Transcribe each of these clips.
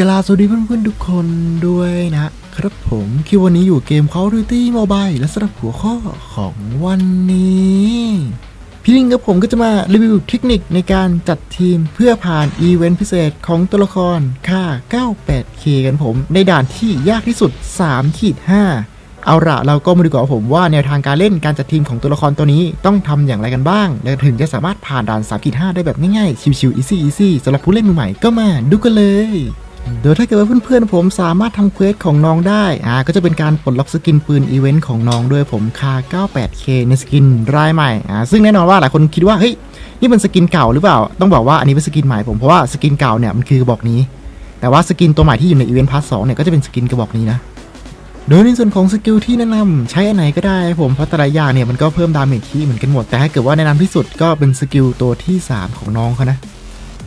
กราสวัสดีเพื่อนๆทุกคนด้วยนะครับผมคิดวันนี้อยู่เกม Call of Duty Mobile และสำหรับหัวข้อของวันนี้ พี่ลิงกับผมก็จะมารีวิวเทคนิคในการจัดทีมเพื่อผ่านอีเวนต์พิเศษของตัวละครค่า 98K กันผม ในด่านที่ยากที่สุด3ขีด5เอาละเราก็มาดูก่อนผมว่าแนวทางการเล่นการจัดทีมของตัวละครตัวนี้ต้องทำอย่างไรกันบ้าง และถึงจะสามารถผ่านด่าน3ขีด5ได้แบบง่ายๆ ชิวๆ easy easy สำหรับผู้เล่นมือใหม่ก็มาดูกันเลย โดยถ้าเกิดว่าเพื่อนๆผมสามารถทำเควสของน้องได้อ่าก็จะเป็นการปลดล็อกสกินปืนอีเวนต์ของน้องด้วยผมคา 98K ในสกินรายใหม่อ่าซึ่งแน่นอนว่าหลายคนคิดว่าเฮ้ยนี่มันสกินเก่าหรือเปล่า ต้องบอกว่าอันนี้เป็นสกินใหม่ผมเพราะว่าสกินเก่าเนี่ยมันคือกระบอกนี้ แต่ว่าสกินตัวใหม่ที่อยู่ในอีเวนต์พาร์ทสเนี่ยก็จะเป็นสกินกระบอกนี้นะโดยในส่วนของสกิลที่แนะนำใช้อันไหนก็ได้ผมเพราะแต่ละอย่างเนี่ยมันก็เพิ่มดาเมจที่เหมือนกันหมดแต่ถ้าเกิดว่าแนะนำที่สุดก็เป็นสกิลตัวที่สามของน้องเขานะ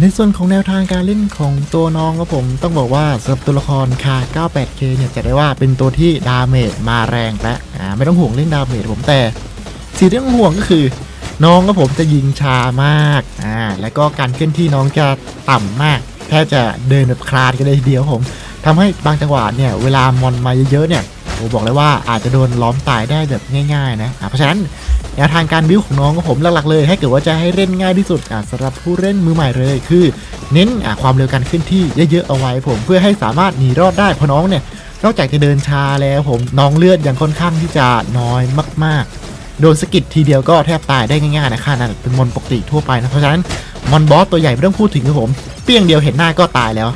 ในส่วนของแนวทางการเล่นของตัวน้องครับผมต้องบอกว่าสำหรับตัวละครคา 98K เนี่ยจะได้ว่าเป็นตัวที่ดาเมจมาแรงและอ่าไม่ต้องห่วงเรื่องดาเมจผมแต่สิ่งที่ต้องห่วงก็คือ น้องครับผมจะยิงช้ามากอ่าแล้วก็การเคลื่อนที่น้องจะต่ำมากแทบจะเดินแบบคลานกันเลยทีเดียวผมทำให้บางจังหวะเนี่ยเวลามอนมาเยอะๆเนี่ยผมบอกเลยว่าอาจจะโดนล้อมตายได้แบบง่าย ๆ นะเพราะฉะนั้น แนวทางการบิวของน้องของผมหลักๆเลย ให้เกิดว่าจะให้เล่นง่ายที่สุดสำหรับผู้เล่นมือใหม่เลย คือ เน้นความเร็วการเคลื่อนที่เยอะๆเอาไว้ผมเพื่อให้สามารถหนีรอดได้เพราะน้องเนี่ยนอกจากจะเดินช้าแล้วผมน้องเลือดยังค่อนข้างที่จะน้อยมากๆ โดนสกิดทีเดียวก็แทบตายได้ง่ายๆนะค่านั้นเป็นมอนปกติทั่วไปนะเพราะฉะนั้นมอนบอสตัวใหญ่ไม่ต้องพูดถึงครับผม เปี้ยงเดียวเห็นหน้าก็ตายแล้ว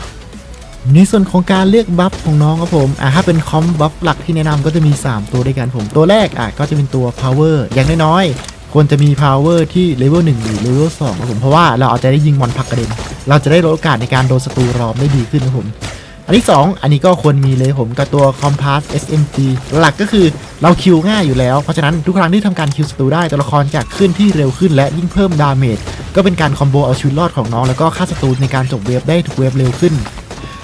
ในส่วนของการเลือกบัฟของน้องครับผมอ่าถ้าเป็นคอมบัฟหลักที่แนะนำก็จะมี 3 ตัวด้วยกันผมตัวแรกอะก็จะเป็นตัว power อย่างน้อยๆควรจะมี power ที่เลเวล1หรือเลเวล2ครับผมเพราะว่าเราอาจจะได้ยิงมอนผลักกระเด็นเราจะได้ลดโอกาสในการโดนศัตรูรอมได้ดีขึ้นครับผมอันที่ 2 อันนี้ก็ควรมีเลยผมกับตัว compass SMG หลักก็คือเราคิวง่ายอยู่แล้ว เพราะฉะนั้นทุกครั้งที่ทำการคิวศัตรูได้ตัวละครจะขึ้นที่เร็วขึ้นและยิ่งเพิ่มดาเมจก็เป็นการคอมโบเอาชีวิตรอดของน้องแล้วก็ฆ่าศัตรูในการจบเวฟได้ทุกเวฟเร็วขึ้น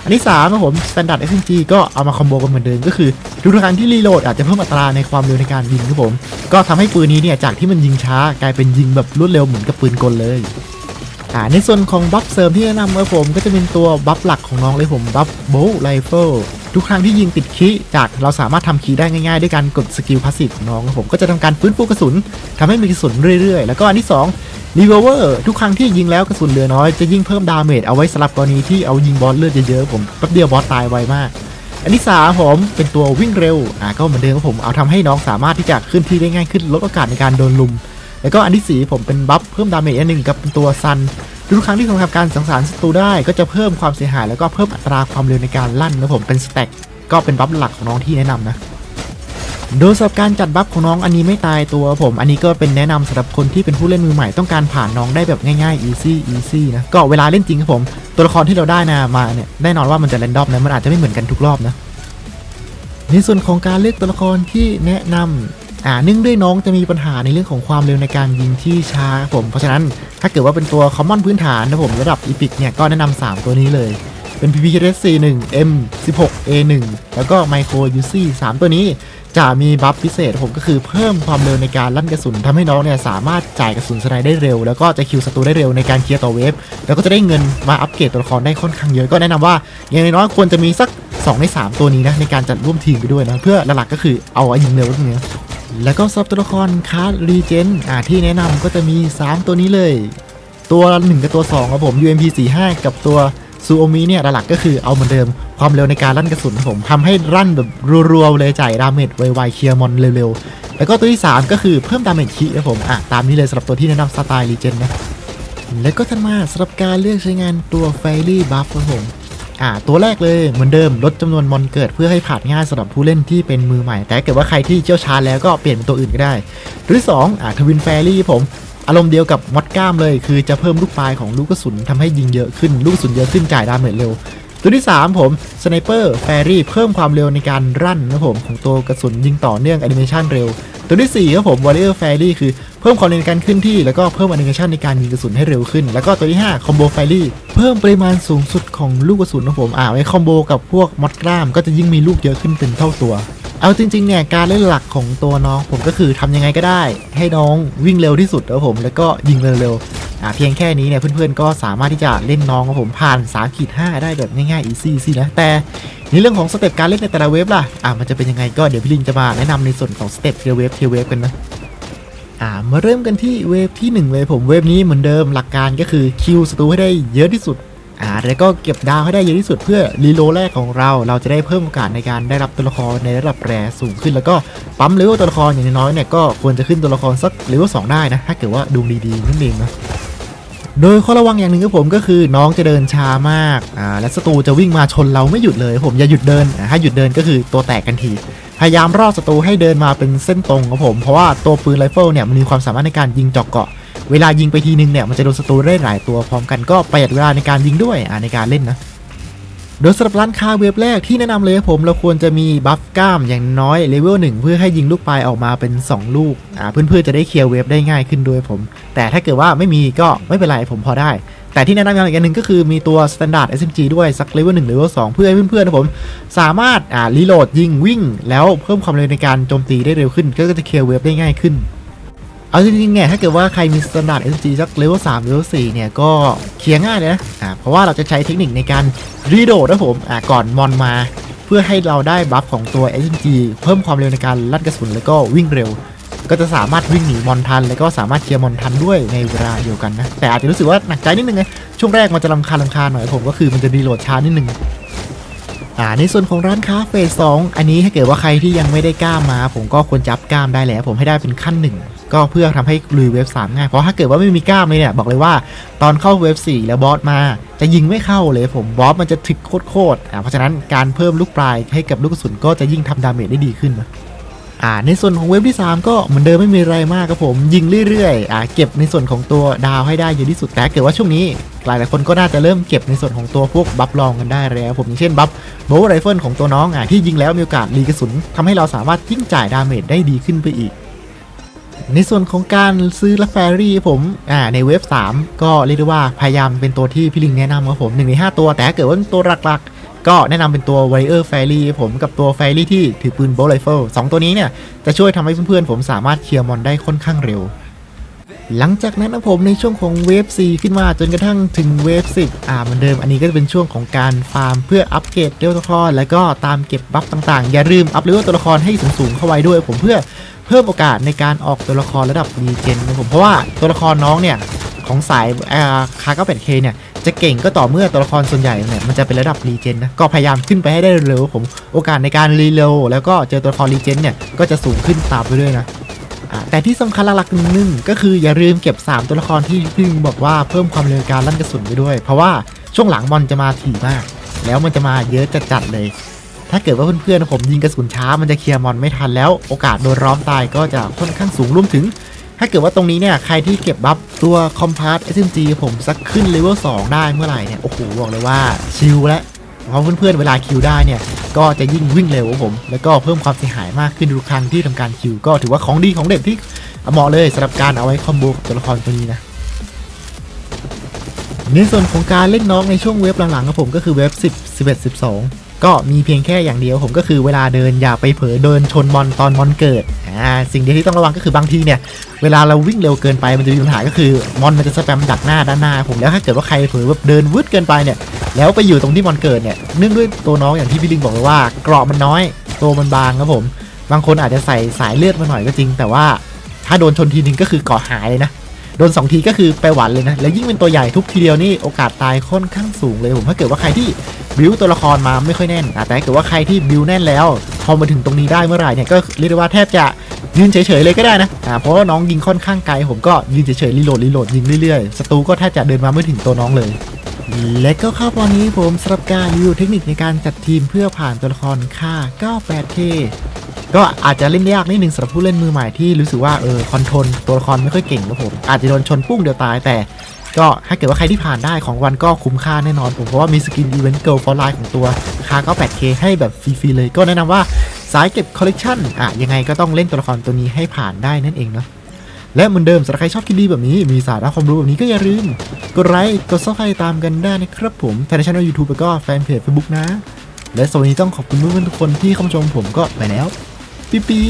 อันที่3ครับผมสแตนดาร์ด SMG ก็เอามาคอมโบกันเหมือนเดิมก็คือทุกครั้งที่รีโหลดอาจจะเพิ่มอัตราในความเร็วในการยิงครับผม ก็ทำให้ปืนนี้เนี่ยจากที่มันยิงช้ากลายเป็นยิงแบบรวดเร็วเหมือนกับปืนกลเลยอ่าในส่วนของบัฟเสริมที่แนะนำครับผมก็จะเป็นตัวบัฟหลักของน้องเลยผมบัฟโบว์ไรเฟิล ทุกครั้งที่ยิงติดคีจากเราสามารถทำคีย์ได้ง่ายๆ ด้วยการกดสกิลพาสซีฟของน้องผมก็จะทำการฟื้นฟูกระสุนทำให้มีกระสุนเรื่อยๆ แล้วก็อันที่สองรีเวเวอร์ทุกครั้งที่ยิงแล้วกระสุนเหลือน้อยจะยิ่งเพิ่มดาเมจเอาไว้สำหรับกรณีที่เอายิงบอสเลือดเยอะๆผมแป๊บเดียวบอสตายไวมาก อันที่สามผมเป็นตัววิ่งเร็วอ่าก็เหมือนเดิมผมเอาทำให้น้องสามารถที่จะขึ้นที่ได้ง่ายขึ้นลดโอกาสในการโดนลุม แล้วก็อันที่สี่ผมเป็นบัฟเพิ่มดาเมจอันหนึ่งกับเป็นตัวซัน ทุกครั้งที่ทำการสังสารศัตรูได้ก็จะเพิ่มความเสียหายแล้วก็เพิ่มอัตราความเร็วในการลั่นนะผมเป็นสแต็กก็เป็นบัฟหลักของน้องที่แนะนำนะ โดยสำหรับการจัดบัฟของน้องอันนี้ไม่ตายตัวผม อันนี้ก็เป็นแนะนำสำหรับคนที่เป็นผู้เล่นมือใหม่ต้องการผ่านน้องได้แบบง่ายๆ easy easy นะก็เวลาเล่นจริงครับผม ตัวละครที่เราได้นะมาเนี่ยแน่นอนว่ามันจะแรนดอมนะมันอาจจะไม่เหมือนกันทุกรอบนะในส่วนของการเลือกตัวละครที่แนะนำ อ่าเนื่องด้วยน้องจะมีปัญหาในเรื่องของความเร็วในการยิงที่ช้าผมเพราะฉะนั้นถ้าเกิดว่าเป็นตัวคอมมอนพื้นฐานนะผมระดับอีพิกเนี่ยก็แนะนำสามตัวนี้เลย เป็น PPKS C1 M 16 A1 แล้วก็ Micro UC 3 ตัวนี้จะมีบัฟพิเศษผมก็คือเพิ่มความเร็วในการลั่นกระสุนทำให้น้องเนี่ยสามารถจ่ายกระสุนสไนได้เร็ว แล้วก็จะคิวศัตรูได้เร็วในการเคลียร์ต่อเวฟแล้วก็จะได้เงินมาอัปเกรดตัวละครได้ค่อนข้างเยอะก็แนะนำว่าอย่างน้อยควรจะมีสัก 2 ใน 3 ตัวนี้นะในการจัดร่วมทีมไปด้วยนะเพื่อหลักๆก็คือเอาไว้ยิงเร็วตรงนี้ แล้วก็ซับตัวละครคาร์ดรีเจนอ่าที่แนะนำก็จะมี 3 ตัวนี้เลย ตัว 1 กับตัว 2 ครับผม UMP 45กับตัวซูโอมิเนี่ยหลักก็คือเอาเหมือนเดิมความเร็วในการลั่นกระสุนครับผมทำให้ลั่นแบบรัวๆเลยจ่ายดาเมจไวๆเคลียร์มอนเร็วๆ แล้วก็ตัวที่ 3 ก็คือเพิ่มดาเมจคีครับผมอะตามนี้เลยสำหรับตัวที่แนะนำสไตล์รีเจนนะแล้วก็ทันมาสำหรับการเลือกใช้งานตัวไฟรี่บัฟครับผม อ่าตัวแรกเลยเหมือนเดิมลดจำนวนมอนเกิดเพื่อให้ผ่านง่ายสำหรับผู้เล่นที่เป็นมือใหม่ แต่เกิดว่าใครที่เชี่ยวชาญแล้วก็เปลี่ยนเป็นตัวอื่นก็ได้ตัวที่สองอ่าทวินแฟรี่ผมอารมณ์เดียวกับมอดก้ามเลย คือจะเพิ่มลูกปลายของลูกกระสุนทำให้ยิงเยอะขึ้นลูกกระสุนเยอะขึ้นจ่ายดาเมจเร็ว ตัวที่ 3 ผมสไนเปอร์แฟรี่เพิ่มความเร็วในการรั่นนะผมของตัวกระสุนยิงต่อเนื่องแอนิเมชันเร็ว ตัวที่4ครับผมวอลเลอร์แฟรี่คือ เพิ่มความเร็วในการขึ้นที่ แล้วก็เพิ่มอนิเมชันในการยิงกระสุนให้เร็วขึ้น แล้วก็ตัวที่5คอมโบแฟรี่เพิ่มปริมาณสูงสุดของลูกกระสุนนะผมอ่าไว้คอมโบกับพวกมอดกล้ามก็จะยิ่งมีลูกเยอะขึ้นเป็นเท่าตัวเอาจริงๆเนี่ยการเล่นหลักของตัวน้องผมก็คือทำยังไงก็ได้ ให้น้องวิ่งเร็วที่สุดครับผม แล้วก็ยิงเร็วๆอ่าเพียงแค่นี้เนี่ยเพื่อนๆก็สามารถที่จะเล่นน้องของผมผ่าน3ขีด5ได้แบบง่ายๆ easy สินะแต่ในเรื่องของสเต็ปการเล่นในแต่ละเวฟล่ะอ่ามันจะเป็นยังไงก็เดี๋ยวพี่ลิงจะมาแนะนำในส่วนของสเต็ปเทียเวฟเทียเวฟกันนะ อ่ามาเริ่มกันที่เวฟที่ 1 เลยผมเวฟนี้เหมือนเดิมหลักการก็คือคิวศัตรูให้ได้เยอะที่สุดอ่าแล้วก็เก็บดาวให้ได้เยอะที่สุดเพื่อรีโลแรกของเรา เราจะได้เพิ่มโอกาสในการได้รับตัวละครในระดับแรสูงขึ้นแล้วก็ปั๊มเลเวลตัวละครอย่างน้อยเนี่ยก็ควรจะขึ้นตัวละครสักเลเวล2ได้นะถ้าเกิดว่าดวงดีๆนั่นเองนะโดยข้อระวังอย่างหนึ่งครับผมก็คือน้องจะเดินช้ามากอ่าและศัตรูจะวิ่งมาชนเราไม่หยุดเลย ผมอย่าหยุดเดินอ่าถ้าหยุดเดินก็คือตัวแตกกันที พยายามรอศัตรูให้เดินมาเป็นเส้นตรงครับผม เพราะว่าตัวปืนไรเฟิลเนี่ยมันมีความสามารถในการยิงเจาะเกาะ เวลายิงไปทีนึงเนี่ยมันจะโดนศัตรูได้หลายตัวพร้อมกันก็ประหยัดเวลาในการยิงด้วยอ่าในการเล่นนะ โดยสำหรับร้านค้าเว็บแรกที่แนะนำเลยครับผมเราควรจะมีบัฟกล้ามอย่างน้อยเลเวล1เพื่อให้ยิงลูกปลายออกมาเป็น 2 ลูกอ่าเพื่อนๆจะได้เคลียร์เว็บได้ง่ายขึ้นด้วยผม แต่ถ้าเกิดว่าไม่มีก็ไม่เป็นไรผมพอได้ แต่ที่แนะนำอย่างหนึ่งก็คือมีตัว Standard SMG ด้วยสักเลเวล1เลเวล2เพื่อให้เพื่อนๆนะผม สามารถอ่ารีโหลดยิงวิ่ง แล้วเพิ่มความเร็วในการโจมตีได้เร็วขึ้น ก็จะเคลียร์เว็บได้ง่ายขึ้น เอาจริงๆเนี่ยถ้าเกิดว่าใครมี Standard SMG สักเลเวล3เลเวล4เนี่ยก็เคลียร์ง่ายเลยนะอ่าเพราะว่าเราจะใช้เทคนิคในการรีโหลดนะผมอ่าก่อนมอนมา เพื่อให้เราได้บัฟของตัว SMG เพิ่มความเร็วในการลั่นกระสุนแล้วก็วิ่งเร็ว ก็จะสามารถวิ่งหนีมอนทัน แล้วก็สามารถเคลียร์มอนทันด้วยในเวลาเดียวกันนะแต่อาจจะรู้สึกว่าหนักใจนิดนึงไงช่วงแรกมันจะลำคาญลำคาญหน่อยผมก็คือมันจะรีโหลดช้านิดนึง อ่าในส่วนของร้านค้าเฟสสองอันนี้ถ้าเกิดว่าใครที่ยังไม่ได้กล้ามมา ผมก็ควรจับกล้ามได้แล้ว ผมให้ได้เป็นขั้นหนึ่งก็เพื่อทำให้ลุยเว็บสามง่าย เพราะถ้าเกิดว่าไม่มีกล้ามเลยเนี่ย บอกเลยว่าตอนเข้าเว็บ4แล้วบอสมา จะยิงไม่เข้าเลยผมบอสมันจะถึกโคตรๆอ่าเพราะฉะนั้นการเพิ่มลูกปลายให้กับลูกกระสุนก็จะยิ่งทำดาเมจได้ดีขึ้นนะ อ่าในส่วนของเว็บที่ 3 ก็เหมือนเดิมไม่มีอะไรมากครับผมยิงเรื่อยๆอ่าเก็บในส่วนของตัวดาวให้ได้เยอะที่สุดแต่เกิดว่าช่วงนี้หลายๆคนก็น่าจะเริ่มเก็บในส่วนของตัวพวกบัฟลองกันได้แล้วผมอย่างเช่นบัฟโบว์ไรเฟิลของตัวน้องอ่าที่ยิงแล้วมีโอกาสรีกระสุนทำให้เราสามารถยิ่งจ่ายดาเมจได้ดีขึ้นไปอีก ในส่วนของการซื้อลัฟแฟรี่ผมอ่าในเว็บ 3 ก็เรียกได้ว่าพยายามเป็นตัวที่พี่ลิงแนะนำครับผม1ใน5ตัวแต่เกิดว่าเป็นตัวหลักๆ ก็แนะนำเป็นตัว w a r r i o r Fairy ผมกับตัว Fairy ที่ถือปืน Bolt Rifle สองตัวนี้เนี่ย จะช่วยทำให้เพื่อนๆ ผมสามารถเคลียร์มอนได้ค่อนข้างเร็ว หลังจากนั้นนะผมในช่วงของเวฟ4ขึ้นมาจนกระทั่งถึงเวฟ10 อ่าเหมือนเดิมอันนี้ก็จะเป็นช่วงของการฟาร์มเพื่ออัปเกรดเลเวลตัวละคร แล้วก็ตามเก็บบัฟต่างๆ อย่าลืมอัพเลเวลตัวละครให้สูงๆเข้าไว้ด้วย ผมเพื่อเพิ่มโอกาสในการออกตัวละครระดับรีเจนนะผมเพราะว่าตัวละครน้องเนี่ยของสายอ่าคาเก้าแปดเคเนี่ย จะเก่งก็ต่อเมื่อตัวละครส่วนใหญ่เนี่ยมันจะเป็นระดับรีเจนนะก็พยายามขึ้นไปให้ได้เร็วผมโอกาสในการรีโลแล้วก็เจอตัวละครรีเจนเนี่ยก็จะสูงขึ้นตามไปด้วยนะแต่ที่สำคัญหลักๆหนึ่งก็คืออย่าลืมเก็บ 3 ตัวละครที่พี่บอกว่าเพิ่มความเร็วการลั่นกระสุนไปด้วย เพราะว่าช่วงหลังมอนจะมาถี่มาก แล้วมันจะมาเยอะจัดๆเลย ถ้าเกิดว่าเพื่อนๆผมยิงกระสุนช้ามันจะเคลียร์มอนไม่ทันแล้ว โอกาสโดนร้อมตายก็จะค่อนข้างสูงรวมถึง ถ้าเกิดว่าตรงนี้เนี่ยใครที่เก็บบัฟตัวคอมพาร์ต SMG ผมสักขึ้นเลเวล2ได้เมื่อไหร่เนี่ย โอ้โห บอกเลยว่าชิลแล้วเพราะเพื่อนๆเวลาคิวได้เนี่ย ก็จะยิ่งวิ่งเร็วผม แล้วก็เพิ่มความเสียหายมากขึ้นทุกครั้งที่ทำการคิว ก็ถือว่าของดีของเด็ดที่เหมาะเลยสำหรับการเอาไว้คอมโบกับตัวละครตัวนี้นะในส่วนของการเล่นน้องในช่วงเว็บหลังๆครับผมก็คือเว็บ 10 11 12 ก็มีเพียงแค่อย่างเดียวผมก็คือเวลาเดินอย่าไปเผลอเดินชนมอนตอนมอนเกิดอ่าสิ่งเดียวที่ต้องระวังก็คือบางทีเนี่ยเวลาเราวิ่งเร็วเกินไปมันจะมีปัญหาก็คือมอนมันจะสแปมดักหน้าด้านหน้าผมแล้วถ้าเกิดว่าใครเผลอแบบเดินวืดเกินไปเนี่ยแล้วไปอยู่ตรงที่มอนเกิดเนี่ยเนื่องด้วยตัวน้องอย่างที่พี่ลิงบอกเลยว่าเกราะมันน้อยตัวมันบางครับผม บางคนอาจจะใส่สายเลือดมาหน่อยก็จริง แต่ว่าถ้าโดนชนทีนึงก็คือเกาะหายเลยนะ โดนสองทีก็คือไปหวันเลยนะ แล้วยิ่งเป็นตัวใหญ่ทุกทีเดียวนี่โอกาสตายค่อนข้างสูงเลยผมถ้าเกิดว่าใครที่บิวตัวละครมาไม่ค่อยแน่นแต่ถ้าเกิดว่าใครที่บิวแน่นแล้ว พอมาถึงตรงนี้ได้เมื่อไหร่เนี่ยก็เรียกได้ว่าแทบจะยืนเฉยๆเลยก็ได้นะอ่าเพราะว่าน้องยิงค่อนข้างไกลผมก็ยืนเฉยๆรีโหลดรีโหลดยิงเรื่อยๆศัตรูก็แทบจะเดินมาไม่ถึงตัวน้องเลยและก็ครับวันนี้ผมสำหรับการรีวิวเทคนิคในการจัดทีมเพื่อผ่านตัวละครค่า 98K ก็อาจจะเล่นยากนิดนึงสำหรับผู้เล่นมือใหม่ที่รู้สึกว่าเออคอนโทรลตัวละครไม่ค่อยเก่งครับผมอาจจะโดนชนปุ้งเดียวตายแต่ ก็ถ้าเกิดว่าใครที่ผ่านได้ของวันก็คุ้มค่าแน่นอนผมเพราะว่ามีสกินอีเวนต์เกิลฟอร์ไลน์ของตัวค่า 98K ให้แบบฟรีๆเลย ก็แนะนำว่าสายเก็บคอลเลกชันอะยังไงก็ต้องเล่นตัวละครตัวนี้ให้ผ่านได้นั่นเองเนาะและเหมือนเดิมสำหรับใครชอบคลิปดีแบบนี้มีสาระความรู้แบบนี้ก็อย่าลืมกดไลค์กดซับสไครต์ตามกันได้นะครับผมทางช่องยูทูบแล้วก็แฟนเพจ Facebook นะ และสวัสดีต้องขอบคุณเพื่อนๆทุกคนที่เข้ามาชมผมก็ไปแล้ว ปิ๊ปปี้